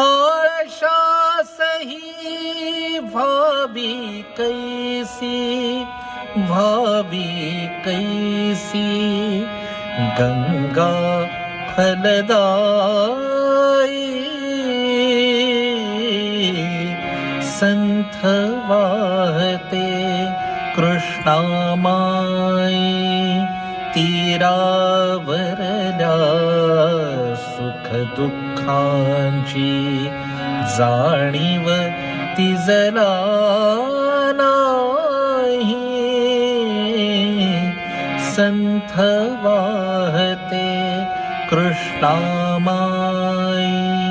आशासही भावी कैसी भावी कैसी गंगा फलदायी संथ वाहते कृष्णामाई तीरावरल्या सुख दुःखांची जाणीव तिजला नाही. संथ वाहते कृष्णामाई.